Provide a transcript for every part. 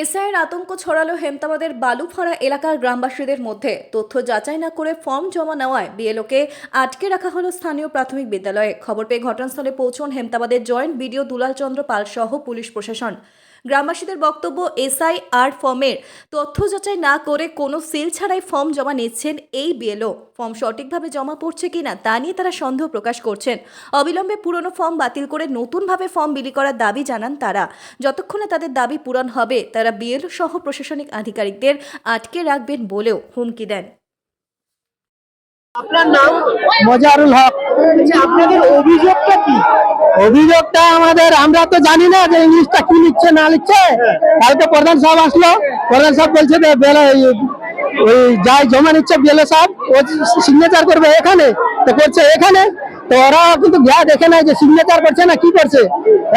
এসআইয়ের আতঙ্ক ছড়ালো হেমতাবাদের বালুফাড়া এলাকার গ্রামবাসীদের মধ্যে। তথ্য যাচাই না করে ফর্ম জমা নেওয়ায় বিএলওকে আটকে রাখা হলো স্থানীয় প্রাথমিক বিদ্যালয়ে। খবর পেয়ে ঘটনাস্থলে পৌঁছন হেমতাবাদের জয়েন্ট বিডিও দুলাল চন্দ্র পাল সহ পুলিশ প্রশাসন। গ্রামবাসীদের বক্তব্য এসআই আর ফর্মের তথ্য যাচাই না করে কোনো সিল ছাড়াই ফর্ম জমা নিচ্ছেন এই বিএলও। ফর্ম সঠিকভাবে জমা পড়ছে কিনা তা নিয়ে তারা সন্দেহ প্রকাশ করছেন। অবিলম্বে পুরনো ফর্ম বাতিল করে নতুনভাবে ফর্ম বিলি করার দাবি জানান তারা। যতক্ষণে তাদের দাবি পূরণ হবে তারা বিএলও সহ প্রশাসনিক আধিকারিকদের আটকে রাখবেন বলেও হুমকি দেন। আপনার নাম? মজারুল হক। আচ্ছা অভিযোগটা আমাদের, আমরা তো জানি না যে ইংলিশটা কি লিখছে না লিখছে কালকে প্রধান সাহেব আসলো, প্রধান সাহেব বলছে যে ওই যাই জমা নিচ্ছে বিএলএ সাহেব, ও সিগনেচার করবে এখানে। তো করছে এখানে। তো ওরা কিন্তু গিয়া দেখে নাই যে সিগনেচার করছে না, কি করছে।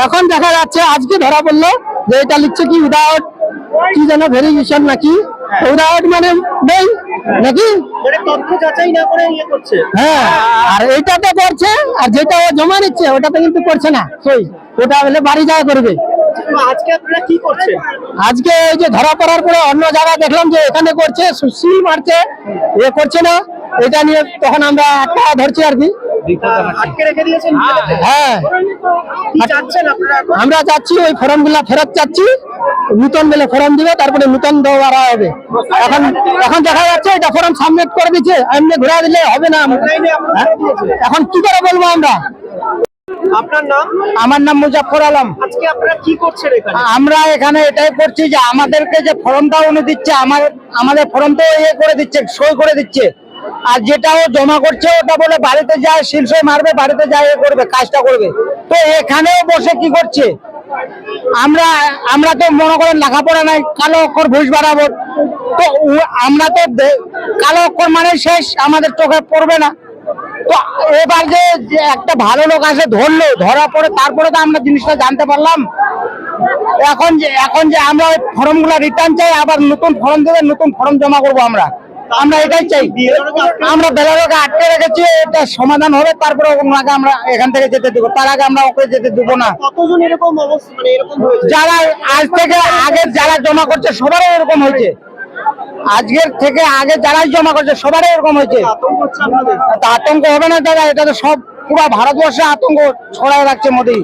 এখন দেখা যাচ্ছে, আজকে ধরা পড়ল যে এটা লিখছে কি উইদাউট কি যেন ভেরিফিকেশন নাকি উইদাউট মানে নেই নাকি? মানে তথ্য যাচাই না করে ইয়ে করছে। হ্যাঁ আর করছে আর যেটা ও জমা নিচ্ছে কিন্তু করছে না সই। ওটা হলে বাড়ি যায় করবে। আজকে আপনারা কি করছেন? আজকে এই যে ধরা পড়ার পরে অন্য জায়গায় দেখলাম যে এখানে করছে সুশীল মারছে এ করছে না এটা নিয়ে তখন আমরা একটা ধরছি আর কি। আটকে? হ্যাঁ। আমরা যাচ্ছি ওই ফর্মগুলা ফেরত চাচ্ছি। নূতন বেলে ফর্ম দিবে তারপরে নূতন দেওয়া হবে। এখন এখন দেখা যাচ্ছে এটা ফর্ম সাবমিট করে দিচ্ছে এমনি ঘুরে দিলে হবে না হ্যাঁ? এখন কি করে বলব আমরা? আপনার নাম? আমার নাম মুজাফর আলম। আজকে আপনারা কি করছেন এখানে? আমরা এখানে এটাই করছি যে আমাদেরকে যে ফর্মটা উনি দিচ্ছে আমার আমাদের ইয়ে করে দিচ্ছে সই করে দিচ্ছে। আর যেটা ও জমা করছে ওটা বলে বাড়িতে যায় শিলসই মারবে বাড়িতে যায় এ করবে কাজটা করবে। তো এখানেও বসে কি করছে? আমরা আমরা তো মনে করেন লেখাপড়া নাই, কালো অক্ষর ঘুষ বাড়াবো। তো আমরা তো কালো অক্ষর মানে শেষ, আমাদের চোখে পড়বে না। তো এবার যে একটা ভালো লোক আসে ধরলো, ধরার পরে তারপরে তো আমরা জিনিসটা জানতে পারলাম। এখন যে এখন যে আমরা ওই ফর্মগুলা রিটার্ন চাই, আবার নতুন ফর্ম দেবে, নতুন ফর্ম জমা করব আমরা। আমরা এটাই চাই। আমরা বেলারোকে আটকে রেখেছি এটা সমাধান হবে তারপরে ওনাকে আমরা এখান থেকে যেতে দেবো। তার আগে আমরা ওকে যেতে দেবো না। কতজন এরকম অবস্থা মানে এরকম যারা আজ থেকে আগে যারা জমা করছে সবারই এরকম হয়েছে। আজকের থেকে আগে যারাই জমা করছে সবারই এরকম হয়েছে। আতঙ্ক হবে না দাদা এটা তো সব পুরো ভারতবর্ষে আতঙ্ক ছড়ায় রাখছে মোদী।